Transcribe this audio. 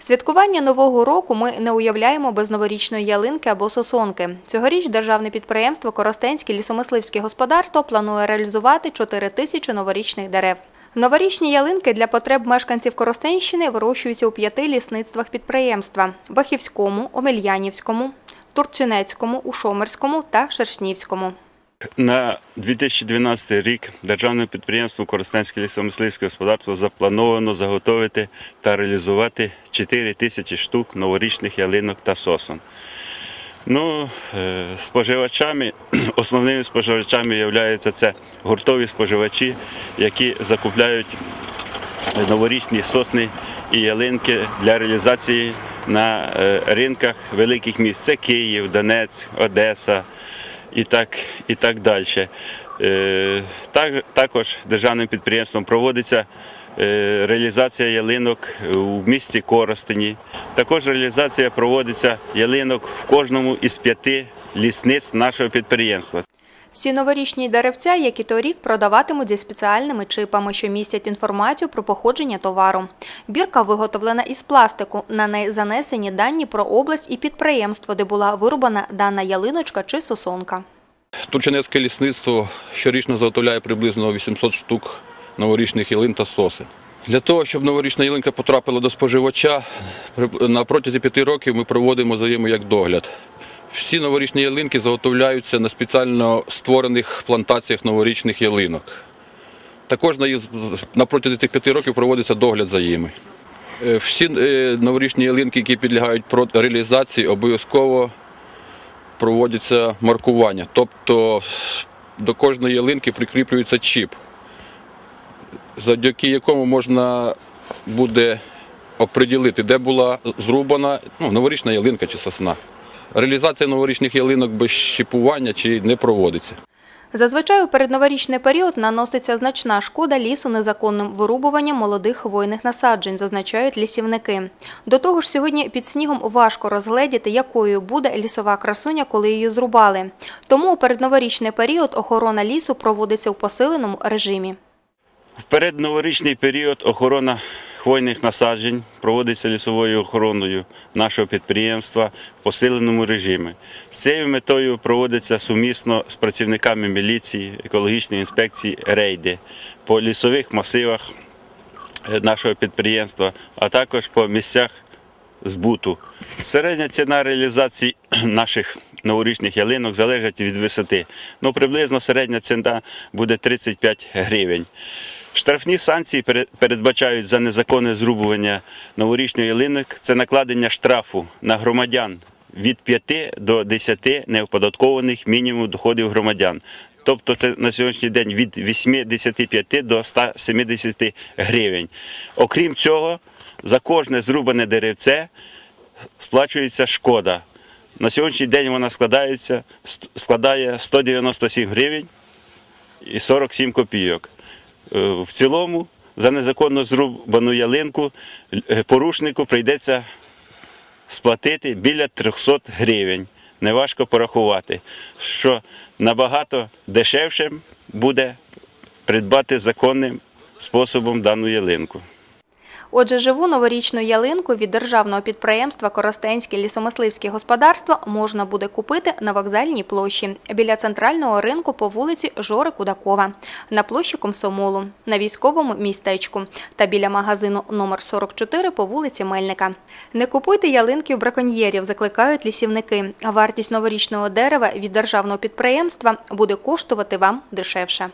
Святкування нового року ми не уявляємо без новорічної ялинки або сосонки. Цьогоріч державне підприємство Коростенське лісомисливське господарство планує реалізувати 4 тисячі новорічних дерев. Новорічні ялинки для потреб мешканців Коростенщини вирощуються у п'яти лісництвах підприємства – Бахівському, Омельянівському, Турчинецькому, Ушомерському та Шершнівському. На 2012 рік державним підприємством Коростенське лісомисливське господарство заплановано заготовити та реалізувати 4 тисячі штук новорічних ялинок та сосон. Ну, е, споживачами, основними споживачами являються це гуртові споживачі, які закупляють новорічні сосни і ялинки для реалізації на е, ринках великих міст. Це Київ, Донецьк, Одеса і так, і так далі. Е, так- Також державним підприємством проводиться е, реалізація ялинок у місті Коростені. Також реалізація проводиться ялинок в кожному із п'яти лісництв нашого підприємства. Всі новорічні деревця, як і торік, продаватимуть зі спеціальними чипами, що містять інформацію про походження товару. Бірка виготовлена із пластику. На неї занесені дані про область і підприємство, де була вирубана дана ялиночка чи сосонка. Турчинецьке лісництво щорічно заготовляє приблизно 800 штук новорічних ялин та соси. Для того, щоб новорічна ялинка потрапила до споживача, на протязі п'яти років ми проводимо за як догляд. Всі новорічні ялинки заготовляються на спеціально створених плантаціях новорічних ялинок. Також на, цих п'яти років проводиться догляд за ними. Е, Всі е, новорічні ялинки, які підлягають реалізації, обов'язково проводяться маркування. Тобто до кожної ялинки прикріплюється чіп, завдяки якому можна буде оприділити, де була зрубана ну, новорічна ялинка чи сосна. Реалізація новорічних ялинок без чіпування чи не проводиться. Зазвичай у передноворічний період наноситься значна шкода лісу незаконним вирубуванням молодих хвойних насаджень, зазначають лісівники. До того ж, сьогодні під снігом важко розгледіти, якою буде лісова красуня, коли її зрубали. Тому у передноворічний період охорона лісу проводиться у посиленому режимі. В передноворічний період охорона хвойних насаджень проводиться лісовою охороною нашого підприємства в посиленому режимі. З цією метою проводиться сумісно з працівниками міліції, екологічної інспекції рейди по лісових масивах е, нашого підприємства, а також по місцях збуту. Середня ціна реалізації наших новорічних ялинок залежить від висоти. Ну, приблизно середня ціна буде 35 гривень. Штрафні санкції пере- передбачають за незаконне зрубування новорічних ялинок це накладення штрафу на громадян від 5 до 10 неоподаткованих мінімум доходів громадян. Тобто це на сьогоднішній день від 85 до 170 гривень. Окрім цього, за кожне зрубане деревце сплачується шкода. На сьогоднішній день вона складається, складає 197 гривень і 47 копійок. Е, В цілому за незаконно зрубану ялинку е, порушнику прийдеться сплатити біля 300 гривень. Неважко порахувати, що набагато дешевше буде придбати законним способом дану ялинку. Отже, живу новорічну ялинку від державного підприємства Коростенське лісомисливське господарство можна буде купити на вокзальній площі біля центрального ринку по вулиці Жори Кудакова, на площі Комсомолу, на військовому містечку та біля магазину номер 44 по вулиці Мельника. Не купуйте ялинки у браконьєрів, закликають лісівники. Вартість новорічного дерева від державного підприємства буде коштувати вам дешевше.